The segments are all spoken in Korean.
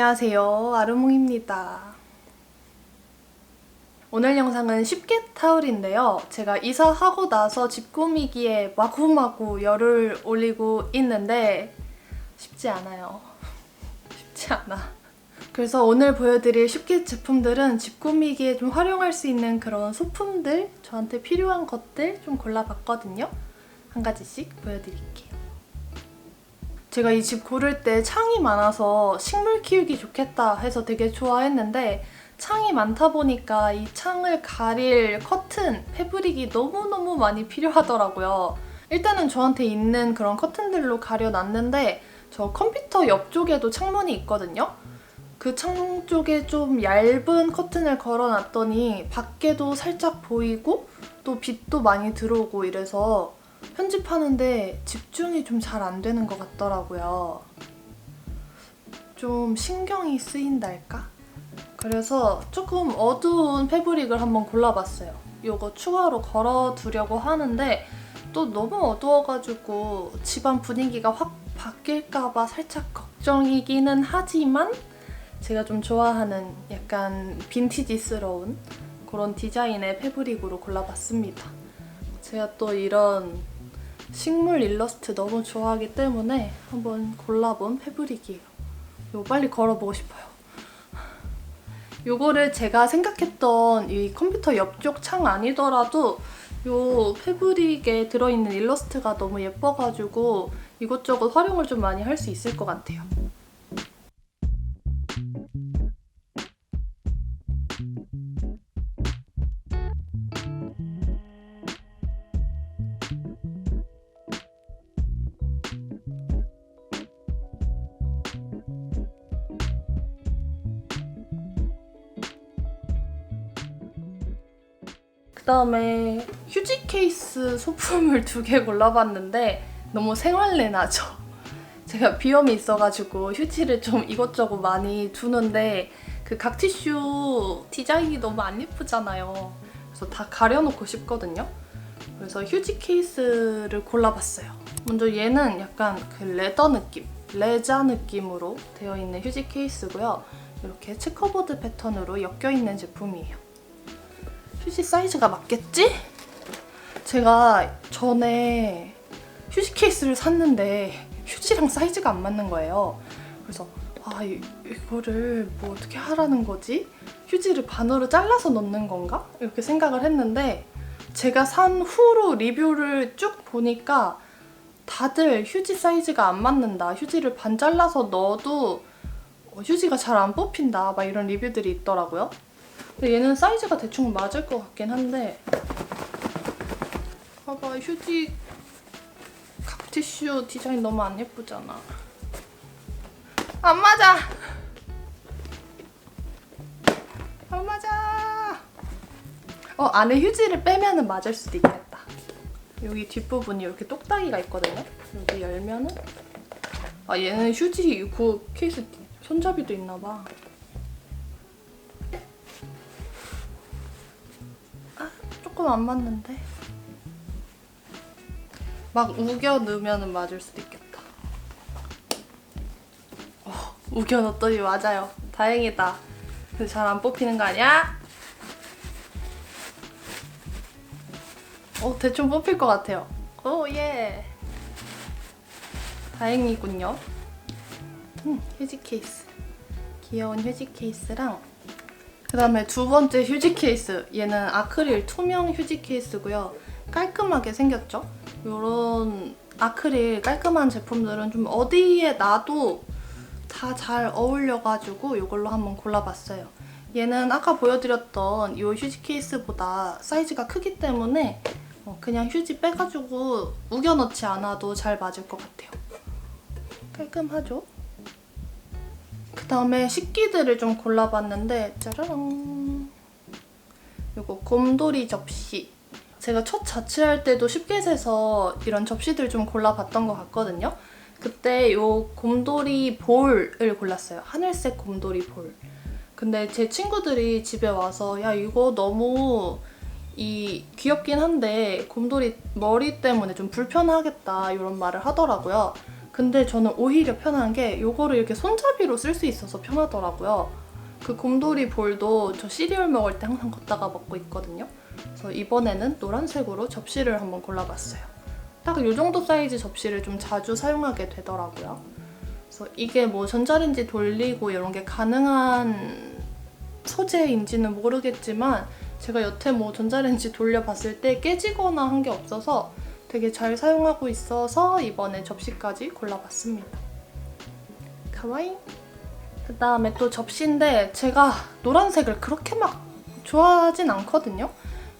안녕하세요. 아르몽입니다. 오늘 영상은 쉽게 타올인데요. 제가 이사하고 나서 집 꾸미기에 마구마구 열을 올리고 있는데 쉽지 않아요. 쉽지 않아. 그래서 오늘 보여드릴 쉽게 제품들은 집 꾸미기에 좀 활용할 수 있는 그런 소품들, 저한테 필요한 것들 좀 골라봤거든요. 한 가지씩 보여드릴게요. 제가 이 집 고를 때 창이 많아서 식물 키우기 좋겠다 해서 되게 좋아했는데 창이 많다 보니까 이 창을 가릴 커튼, 패브릭이 너무너무 많이 필요하더라고요. 일단은 저한테 있는 그런 커튼들로 가려놨는데 저 컴퓨터 옆쪽에도 창문이 있거든요. 그 창 쪽에 좀 얇은 커튼을 걸어놨더니 밖에도 살짝 보이고 또 빛도 많이 들어오고 이래서 편집하는데 집중이 좀 잘 안 되는 것 같더라고요. 좀 신경이 쓰인달까? 그래서 조금 어두운 패브릭을 한번 골라봤어요. 이거 추가로 걸어두려고 하는데 또 너무 어두워가지고 집안 분위기가 확 바뀔까봐 살짝 걱정이기는 하지만 제가 좀 좋아하는 약간 빈티지스러운 그런 디자인의 패브릭으로 골라봤습니다. 제가 또 이런 식물 일러스트 너무 좋아하기 때문에 한번 골라본 패브릭이에요. 이거 빨리 걸어보고 싶어요. 요거를 제가 생각했던 이 컴퓨터 옆쪽 창 아니더라도 요 패브릭에 들어있는 일러스트가 너무 예뻐가지고 이것저것 활용을 좀 많이 할 수 있을 것 같아요. 그다음에 휴지 케이스 소품을 두 개 골라봤는데 너무 생활내 나죠. 제가 비염이 있어가지고 휴지를 좀 이것저것 많이 두는데 그 각 티슈 디자인이 너무 안 예쁘잖아요. 그래서 다 가려놓고 싶거든요. 그래서 휴지 케이스를 골라봤어요. 먼저 얘는 약간 그 레더 느낌, 레자 느낌으로 되어 있는 휴지 케이스고요. 이렇게 체커보드 패턴으로 엮여 있는 제품이에요. 휴지 사이즈가 맞겠지? 제가 전에 휴지 케이스를 샀는데 휴지랑 사이즈가 안 맞는 거예요. 그래서 아 이, 이거를 뭐 어떻게 하라는 거지? 휴지를 반으로 잘라서 넣는 건가? 이렇게 생각을 했는데 제가 산 후로 리뷰를 쭉 보니까 다들 휴지 사이즈가 안 맞는다. 휴지를 반 잘라서 넣어도 휴지가 잘 안 뽑힌다. 막 이런 리뷰들이 있더라고요. 근데 얘는 사이즈가 대충 맞을 것 같긴 한데. 봐봐 휴지 각티슈 디자인 너무 안 예쁘잖아. 안 맞아! 안 맞아! 어 안에 휴지를 빼면은 맞을 수도 있겠다. 여기 뒷부분이 이렇게 똑딱이가 있거든요? 여기 열면은? 아 얘는 휴지 그 케이스 손잡이도 있나봐 조금 안 맞는데? 막 우겨 넣으면 맞을 수도 있겠다. 어, 우겨 넣었더니 맞아요. 다행이다. 근데 잘 안 뽑히는 거 아니야? 어 대충 뽑힐 것 같아요. 오 예. 다행이군요. 음, 휴지 케이스. 귀여운 휴지 케이스랑 그 다음에 두 번째 휴지 케이스. 얘는 아크릴 투명 휴지 케이스고요. 깔끔하게 생겼죠? 이런 아크릴 깔끔한 제품들은 좀 어디에 놔도 다 잘 어울려가지고 이걸로 한번 골라봤어요. 얘는 아까 보여드렸던 이 휴지 케이스보다 사이즈가 크기 때문에 어, 그냥 휴지 빼가지고 우겨넣지 않아도 잘 맞을 것 같아요. 깔끔하죠? 그 다음에 식기들을 좀 골라봤는데 짜라랑 이거 곰돌이 접시 제가 첫 자취할 때도 쉽게 세서 이런 접시들 좀 골라봤던 것 같거든요. 그때 요 곰돌이 볼을 골랐어요. 하늘색 곰돌이 볼. 근데 제 친구들이 집에 와서 야 이거 너무 이 귀엽긴 한데 곰돌이 머리 때문에 좀 불편하겠다 이런 말을 하더라고요. 근데 저는 오히려 편한 게 이거를 이렇게 손잡이로 쓸 수 있어서 편하더라고요. 그 곰돌이 볼도 저 시리얼 먹을 때 항상 걷다가 먹고 있거든요. 그래서 이번에는 노란색으로 접시를 한번 골라봤어요. 딱 이 정도 사이즈 접시를 좀 자주 사용하게 되더라고요. 그래서 이게 뭐 전자레인지 돌리고 이런 게 가능한 소재인지는 모르겠지만 제가 여태 뭐 전자레인지 돌려봤을 때 깨지거나 한 게 없어서 되게 잘 사용하고 있어서 이번에 접시까지 골라봤습니다. 가와이. 그 다음에 또 접시인데 제가 노란색을 그렇게 막 좋아하진 않거든요.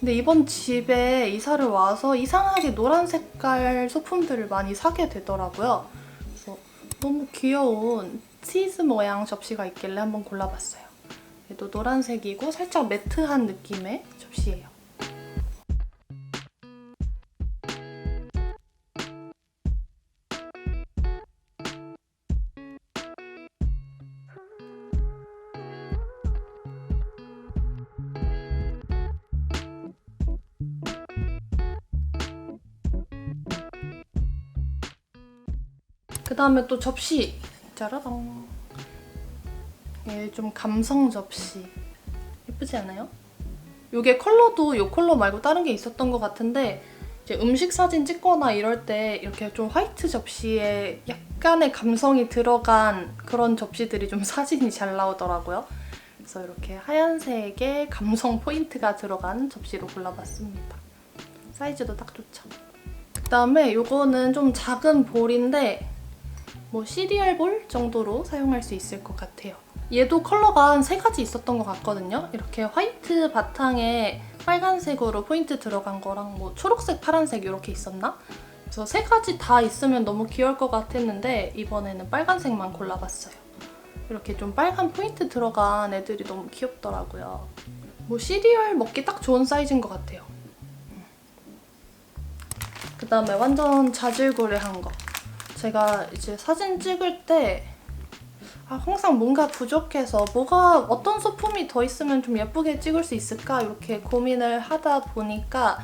근데 이번 집에 이사를 와서 이상하게 노란 색깔 소품들을 많이 사게 되더라고요. 그래서 너무 귀여운 치즈 모양 접시가 있길래 한번 골라봤어요. 얘도 노란색이고 살짝 매트한 느낌의 접시예요. 그 다음에 또 접시 짜라랑 얘좀 감성 접시 예쁘지 않아요? 요게 컬러도 요 컬러 말고 다른 게 있었던 것 같은데 이제 음식 사진 찍거나 이럴 때 이렇게 좀 화이트 접시에 약간의 감성이 들어간 그런 접시들이 좀 사진이 잘 나오더라고요. 그래서 이렇게 하얀색의 감성 포인트가 들어간 접시로 골라봤습니다. 사이즈도 딱 좋죠. 그 다음에 요거는 좀 작은 볼인데 뭐 시리얼 볼 정도로 사용할 수 있을 것 같아요. 얘도 컬러가 한 세 가지 있었던 것 같거든요. 이렇게 화이트 바탕에 빨간색으로 포인트 들어간 거랑 뭐 초록색, 파란색 이렇게 있었나? 그래서 세 가지 다 있으면 너무 귀여울 것 같았는데 이번에는 빨간색만 골라봤어요. 이렇게 좀 빨간 포인트 들어간 애들이 너무 귀엽더라고요. 뭐 시리얼 먹기 딱 좋은 사이즈인 것 같아요. 그 다음에 완전 자질구레한 거. 제가 이제 사진 찍을 때 아, 항상 뭔가 부족해서 뭐가 어떤 소품이 더 있으면 좀 예쁘게 찍을 수 있을까 이렇게 고민을 하다 보니까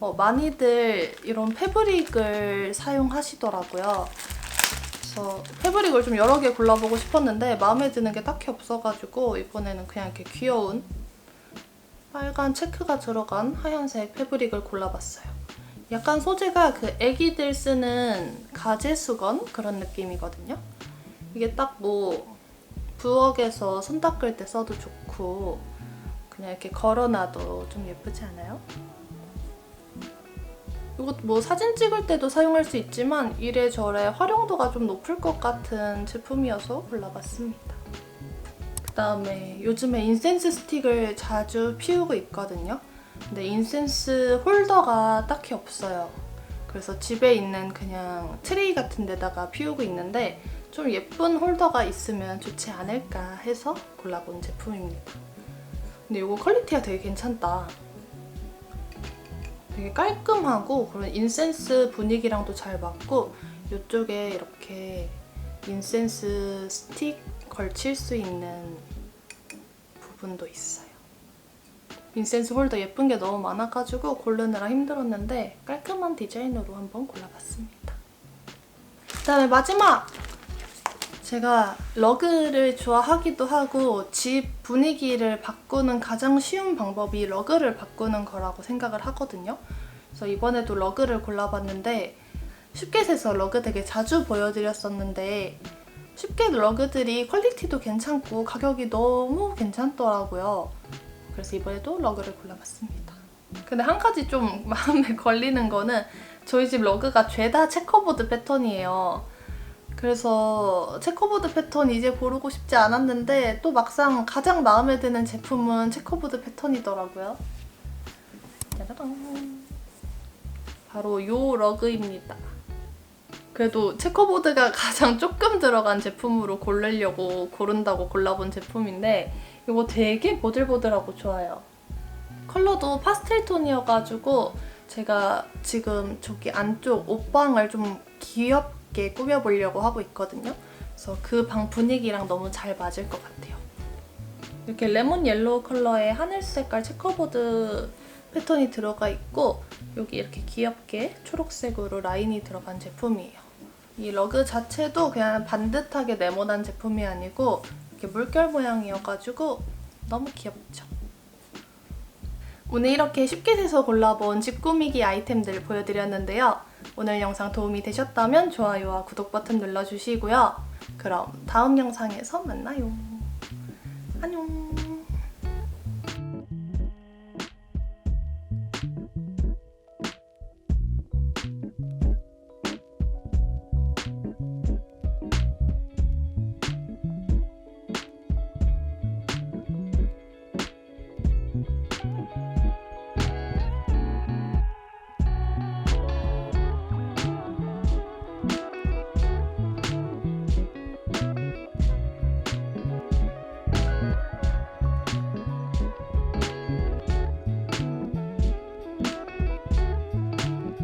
어, 많이들 이런 패브릭을 사용하시더라고요. 그래서 패브릭을 좀 여러 개 골라보고 싶었는데 마음에 드는 게 딱히 없어가지고 이번에는 그냥 이렇게 귀여운 빨간 체크가 들어간 하얀색 패브릭을 골라봤어요. 약간 소재가 그 애기들 쓰는 가제 수건 그런 느낌이거든요. 이게 딱 뭐 부엌에서 손 닦을 때 써도 좋고 그냥 이렇게 걸어놔도 좀 예쁘지 않아요? 이것 뭐 사진 찍을 때도 사용할 수 있지만 이래저래 활용도가 좀 높을 것 같은 제품이어서 골라봤습니다. 그 다음에 요즘에 인센스 스틱을 자주 피우고 있거든요. 근데 인센스 홀더가 딱히 없어요. 그래서 집에 있는 그냥 트레이 같은 데다가 피우고 있는데 좀 예쁜 홀더가 있으면 좋지 않을까 해서 골라본 제품입니다. 근데 이거 퀄리티가 되게 괜찮다. 되게 깔끔하고 그런 인센스 분위기랑도 잘 맞고 이쪽에 이렇게 인센스 스틱 걸칠 수 있는 부분도 있어요. 인센스 홀더 예쁜 게 너무 많아가지고 고르느라 힘들었는데 깔끔한 디자인으로 한번 골라봤습니다. 그 다음에 마지막! 제가 러그를 좋아하기도 하고 집 분위기를 바꾸는 가장 쉬운 방법이 러그를 바꾸는 거라고 생각을 하거든요. 그래서 이번에도 러그를 골라봤는데 슈켓에서 러그 되게 자주 보여드렸었는데 슈켓 러그들이 퀄리티도 괜찮고 가격이 너무 괜찮더라고요. 그래서 이번에도 러그를 골라봤습니다. 근데 한 가지 좀 마음에 걸리는 거는 저희 집 러그가 죄다 체커보드 패턴이에요. 그래서 체커보드 패턴 이제 고르고 싶지 않았는데 또 막상 가장 마음에 드는 제품은 체커보드 패턴이더라고요. 짜라란. 바로 요 러그입니다. 그래도 체커보드가 가장 조금 들어간 제품으로 고르려고 고른다고 골라본 제품인데 이거 되게 보들보들하고 좋아요. 컬러도 파스텔 톤이어가지고 제가 지금 저기 안쪽 옷방을 좀 귀엽게 꾸며보려고 하고 있거든요. 그래서 그 방 분위기랑 너무 잘 맞을 것 같아요. 이렇게 레몬 옐로우 컬러의 하늘 색깔 체커보드 패턴이 들어가 있고 여기 이렇게 귀엽게 초록색으로 라인이 들어간 제품이에요. 이 러그 자체도 그냥 반듯하게 네모난 제품이 아니고 이렇게 물결 모양이어가지고 너무 귀엽죠. 오늘 이렇게 쉽게 돼서 골라본 집 꾸미기 아이템들 보여드렸는데요. 오늘 영상 도움이 되셨다면 좋아요와 구독 버튼 눌러주시고요. 그럼 다음 영상에서 만나요. 안녕.